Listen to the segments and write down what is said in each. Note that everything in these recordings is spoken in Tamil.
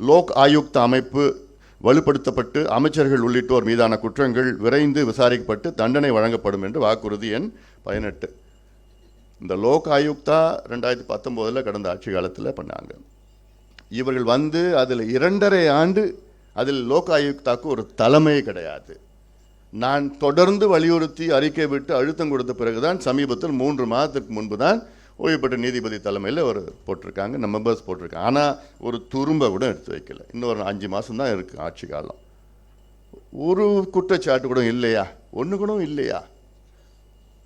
லோக் ஆயுக்த அமைப்பு வலுப்படுத்தப்பட்டு அமைச்சர்கள் உள்ளிட்டோர் மீதான குற்றங்கள் விரைந்து விசாரிக்கப்பட்டு தண்டனை வழங்கப்படும் என்று வாக்குறுதி எண் பதினெட்டு. இந்த லோக் ஆயுக்தா ரெண்டாயிரத்தி பத்தொம்போதில் கடந்த ஆட்சி காலத்தில் பண்ணாங்க. இவர்கள் வந்து அதில் இரண்டரை ஆண்டு அதில் லோக் ஆயுக்தாக்கு ஒரு தலைமை கிடையாது. நான் தொடர்ந்து வலியுறுத்தி அறிக்கை விட்டு அழுத்தம் கொடுத்த பிறகுதான் சமீபத்தில் மூன்று மாதத்திற்கு முன்பு தான் ஓய்வு பெற்ற நீதிபதி தலைமையில் ஒரு போட்டிருக்காங்க நம்ம மெம்பர்ஸ் போட்டிருக்காங்க. ஆனால் ஒரு துரும்ப கூட எடுத்து வைக்கல. இன்னொரு அஞ்சு மாதம் தான் இருக்குது ஆட்சி காலம். ஒரு குற்றச்சாட்டு கூட இல்லையா? ஒன்று கூட இல்லையா?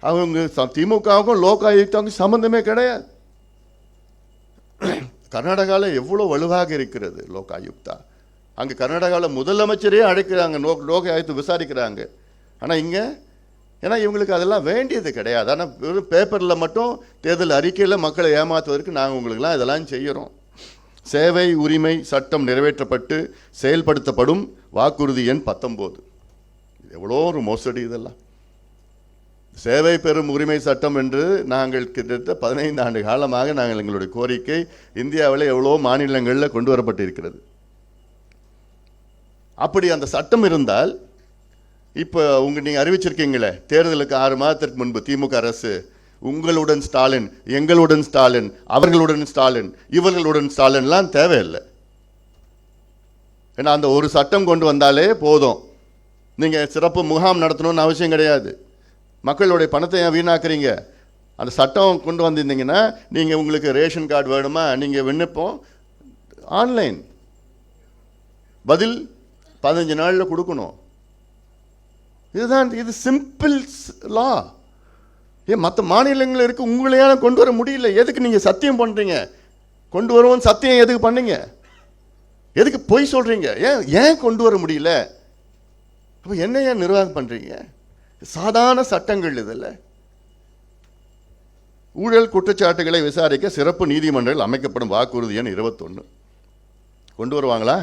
அவங்க ச- திமுகவுக்கும் லோக் ஆயுக்தாவுக்கும் சம்மந்தமே கிடையாது. கர்நாடகாவில் எவ்வளோ வலுவாக இருக்கிறது லோக் ஆயுக்தா? அங்கே கர்நாடகாவில் முதலமைச்சரே அழைக்கிறாங்க லோ லோக் ஆயுக்தா விசாரிக்கிறாங்க. ஆனால் இங்கே ஏன்னா இவங்களுக்கு அதெல்லாம் வேண்டியது கிடையாது. ஆனால் வெறும் பேப்பரில் மட்டும் தேர்தல் அறிக்கையில் மக்களை ஏமாற்றுவதற்கு நாங்கள் உங்களுக்குலாம் இதெல்லாம் செய்கிறோம் சேவை உரிமை சட்டம் நிறைவேற்றப்பட்டு செயல்படுத்தப்படும் வாக்குறுதி எண் பத்தொம்போது எவ்வளோ ஒரு மோசடி இதெல்லாம். சேவை பெறும் உரிமை சட்டம் என்று நாங்கள் கிட்டத்தட்ட பதினைந்து ஆண்டு காலமாக நாங்கள் எங்களுடைய கோரிக்கை இந்தியாவில் எவ்வளோ மாநிலங்களில் கொண்டு வரப்பட்டிருக்கிறது. அப்படி அந்த சட்டம் இருந்தால் இப்போ உங்கள் நீங்கள் அறிவிச்சிருக்கீங்களே தேர்தலுக்கு ஆறு மாதத்திற்கு முன்பு திமுக அரசு உங்களுடன் ஸ்டாலின் எங்களுடன் ஸ்டாலின் அவர்களுடன் ஸ்டாலின் இவர்களுடன் ஸ்டாலின்லாம் தேவையில்லை. ஏன்னா அந்த ஒரு சட்டம் கொண்டு வந்தாலே போதும். நீங்கள் சிறப்பு முகாம் நடத்தணும்னு அவசியம் கிடையாது. மக்களுடைய பணத்தை ஏன் வீணாக்குறீங்க? அந்த சட்டம் கொண்டு வந்திருந்தீங்கன்னா நீங்கள் உங்களுக்கு ரேஷன் கார்டு வேணுமா? நீங்கள் விண்ணப்பம் ஆன்லைன். பதில் பதினஞ்சு நாளில் கொடுக்கணும். இதுதான் இது சிம்பிள் லா ஏன் மற்ற மாநிலங்கள் இருக்குது உங்களையால கொண்டு வர முடியல. எதுக்கு நீங்கள் சத்தியம் பண்ணுறீங்க கொண்டு வருவோம் சத்தியம் எதுக்கு பண்ணீங்க? எதுக்கு பொய் சொல்கிறீங்க ஏன் ஏன் கொண்டு வர முடியல? அப்போ என்ன ஏன் நிர்வாகம் பண்ணுறீங்க சாதாரண சட்டங்கள் இதில். ஊழல் குற்றச்சாட்டுகளை விசாரிக்க சிறப்பு நீதிமன்றங்கள் அமைக்கப்படும் வாக்குறுதி எண் இருபத்தொன்று கொண்டு வருவாங்களா?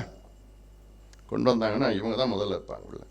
கொண்டு வந்தாங்கன்னா இவங்க தான் முதல்ல இருப்பாங்க உள்ள.